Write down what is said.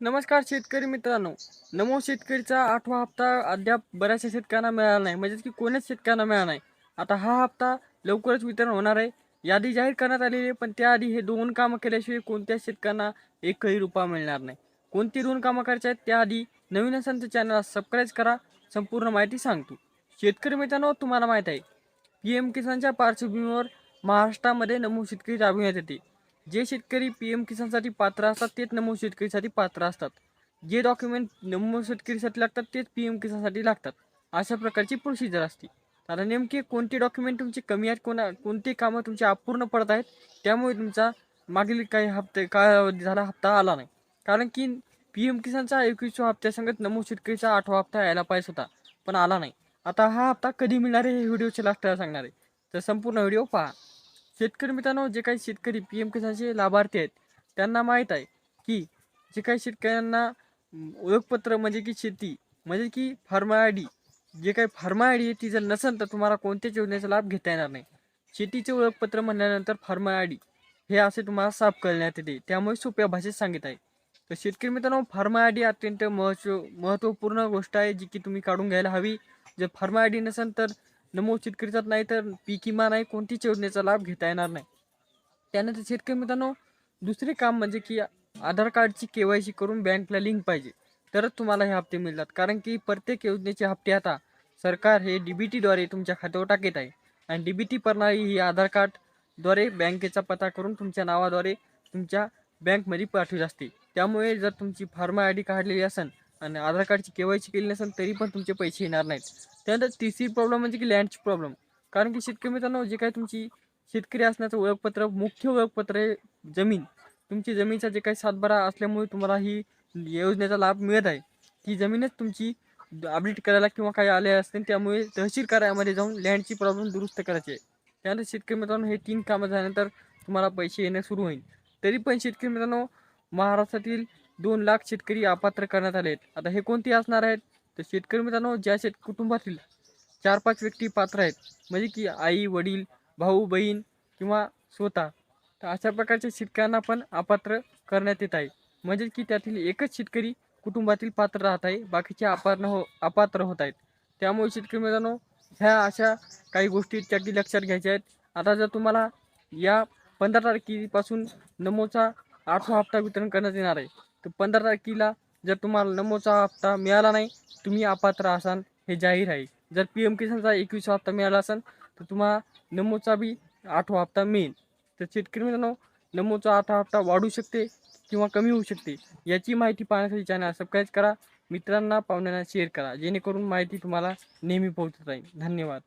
नमस्कार शेतकरी मित्रांनो. नमो शेतकरीचा आठवा हप्ता अद्याप बऱ्याचशा शेतकऱ्यांना मिळाला नाही. म्हणजेच की कोणीच शेतकऱ्यांना मिळाला नाही. आता हा हप्ता लवकरच वितरण होणार आहे. यादी जाहीर करण्यात आलेली आहे पण त्याआधी हे दोन कामं केल्याशिवाय कोणत्याच शेतकऱ्यांना एकही रुपया मिळणार नाही. कोणती दोन कामं करायची आहेत त्याआधी नवीन असेल तर चॅनलला सबस्क्राईब करा. संपूर्ण माहिती सांगतो. शेतकरी मित्रांनो तुम्हाला माहीत आहे पी एम किसानच्या पार्श्वभूमीवर महाराष्ट्रामध्ये नमो शेतकरी राबविण्यात येते. जे शेतकरी पी एम किसानसाठी पात्र असतात तेच नमो शेतकरीसाठी पात्र असतात. जे डॉक्युमेंट नमो शेतकरीसाठी लागतात तेच पी एम किसानसाठी लागतात. अशा प्रकारची प्रोसिजर असते. आता नेमके कोणते डॉक्युमेंट तुमचे कमी आहेत कोणा कोणते कामं तुमचे अपूर्ण पडत आहेत त्यामुळे तुमचा मागील काही हप्ते कालावधी झाला हप्ता आला नाही. कारण की पी एम किसानचा एकवीसव्या हप्त्यासंगत नमो शेतकरीचा आठवा हप्ता यायला पाहिजे होता पण आला नाही. आता हा हप्ता कधी मिळणार आहे हे व्हिडिओच्या लास्टला सांगणार आहे. तर संपूर्ण व्हिडिओ पहा. शेतकरी मित्रांनो जे काही शेतकरी पी एम किसानचे लाभार्थी आहेत त्यांना माहीत आहे की जे काही शेतकऱ्यांना ओळखपत्र म्हणजे की शेती म्हणजे की फार्मा आय डी जे काही फार्मा आय डी ती जर नसेल तर तुम्हाला कोणत्याच योजनेचा लाभ घेता येणार नाही. शेतीचे ओळखपत्र म्हणल्यानंतर फार्मा आय डी हे असे तुम्हाला साफ करण्यात येते. त्यामुळे सोप्या भाषेत सांगित आहे. तर शेतकरी मित्रांनो फार्मा आय डी अत्यंत महत्त्व महत्त्वपूर्ण गोष्ट आहे जी की तुम्ही काढून घ्यायला हवी. जर फार्मा आय डी नसेल तर नमो शेतकरीचाच नाही तर पीक विमा नाही कोणतीच योजनेचा लाभ घेता येणार नाही. त्यानंतर शेतकरी मित्रांनो दुसरे काम म्हणजे की आधार कार्डची के वाय सी करून बँकला लिंक पाहिजे. तरच तुम्हाला हे हप्ते मिळतात. कारण की प्रत्येक योजनेचे हप्ते आता सरकार हे डी बी टीद्वारे तुमच्या खात्यावर टाकत आहे. आणि डी बी टी प्रणाली ही आधार कार्डद्वारे बँकेचा पता करून तुमच्या नावाद्वारे तुमच्या बँकमध्ये पाठवली असते. त्यामुळे जर तुमची फार्मा आय डी काढलेली असेल आणि आधार कार्डची के वाय सी केली नसेल तरी पण तुमचे पैसे येणार नाहीत. त्यानंतर तिसरी प्रॉब्लेम म्हणजे की लँडची प्रॉब्लेम कारण की शेतकरी मित्रांनो जे काय तुमची शेतकरी असण्याचं ओळखपत्र मुख्य ओळखपत्र आहे जमीन. तुमची जमीनचा जे काही सातबारा असल्यामुळे तुम्हाला ही योजनेचा लाभ मिळत आहे. ती जमीनच तुमची अपडेट करायला किंवा काही आले असतील त्यामुळे तहसील कार्यामध्ये जाऊन लँडची प्रॉब्लेम दुरुस्त करायची. आहे त्यानंतर शेतकरी मित्रांनो हे तीन कामं झाल्यानंतर तुम्हाला पैसे येणं सुरू होईल. तरी पण शेतकरी मित्रांनो महाराष्ट्रातील दोन लाख शेतकरी अपात्र करण्यात आले आहेत आता हे कोणते असणार आहेत? तर शेतकरी मित्रांनो ज्या शेत कुटुंबातील चार पाच व्यक्ती पात्र आहेत म्हणजे की आई वडील भाऊ बहीण किंवा स्वतः तर अशा प्रकारच्या शेतकऱ्यांना पण अपात्र करण्यात येत आहे. म्हणजे की त्यातील एकच शेतकरी कुटुंबातील पात्र राहत आहे बाकीचे अपात्र हो अपात्र होत आहेत. त्यामुळे शेतकरी मित्रांनो ह्या अशा काही गोष्टी त्या लक्षात घ्यायच्या आहेत. आता जर तुम्हाला या पंधरा तारखेपासून नमोचा आठवा हप्ता वितरण करण्यात येणार आहे तर पंधरा तारखेला जर तुम्हाला नमोचा हप्ता मिळाला नाही तुम्ही अपात्र असाल हे जाहीर आहे. जर पी एम किसानचा एकवीस हप्ता मिळाला असेल तर तुम्हाला नमोचा बी आठवा हप्ता मिळेल. तर शेतकरी मित्रांनो नमोचा आठवा हप्ता वाढू शकते किंवा कमी होऊ शकते याची माहिती पाहण्यासाठी चॅनल सबस्क्राईब करा. मित्रांना पाहुण्यांना शेअर करा. जेणेकरून माहिती तुम्हाला नेहमी पोहोचत राहील. धन्यवाद.